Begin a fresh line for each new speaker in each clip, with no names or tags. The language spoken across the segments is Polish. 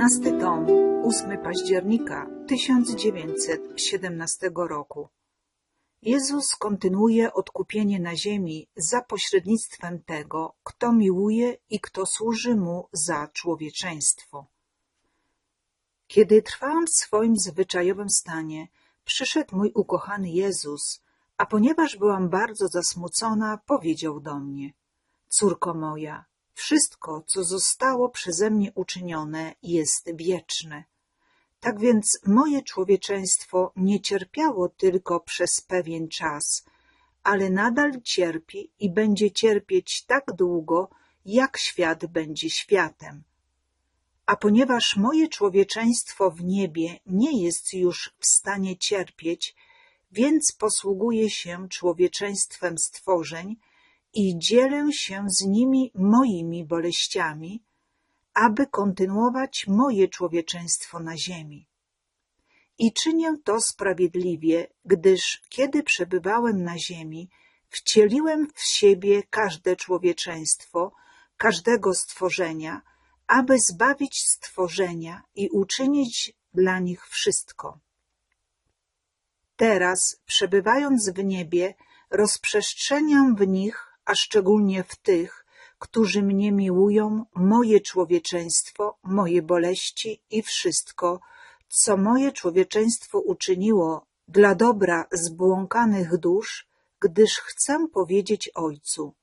Dwunasty tom, 8 października 1917 roku. Jezus kontynuuje odkupienie na ziemi za pośrednictwem tego, kto miłuje i kto służy mu za człowieczeństwo. Kiedy trwałam w swoim zwyczajowym stanie, przyszedł mój ukochany Jezus, a ponieważ byłam bardzo zasmucona, powiedział do mnie: Córko moja, wszystko, co zostało przeze mnie uczynione, jest wieczne. Tak więc moje człowieczeństwo nie cierpiało tylko przez pewien czas, ale nadal cierpi i będzie cierpieć tak długo, jak świat będzie światem. A ponieważ moje człowieczeństwo w niebie nie jest już w stanie cierpieć, więc posługuje się człowieczeństwem stworzeń i dzielę się z nimi moimi boleściami, aby kontynuować moje człowieczeństwo na ziemi. I czynię to sprawiedliwie, gdyż kiedy przebywałem na ziemi, wcieliłem w siebie każde człowieczeństwo, każdego stworzenia, aby zbawić stworzenia i uczynić dla nich wszystko. Teraz, przebywając w niebie, rozprzestrzeniam w nich, a szczególnie w tych, którzy mnie miłują, moje człowieczeństwo, moje boleści i wszystko, co moje człowieczeństwo uczyniło dla dobra zbłąkanych dusz, gdyż chcę powiedzieć Ojcu.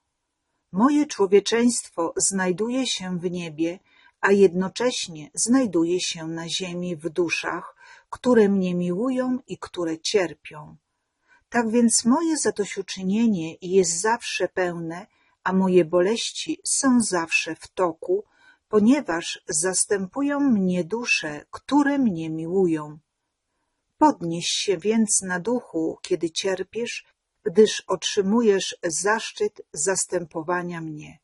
Moje człowieczeństwo znajduje się w niebie, a jednocześnie znajduje się na ziemi w duszach, które mnie miłują i które cierpią. Tak więc moje zadośćuczynienie jest zawsze pełne, a moje boleści są zawsze w toku, ponieważ zastępują mnie dusze, które mnie miłują. Podnieś się więc na duchu, kiedy cierpisz, gdyż otrzymujesz zaszczyt zastępowania mnie.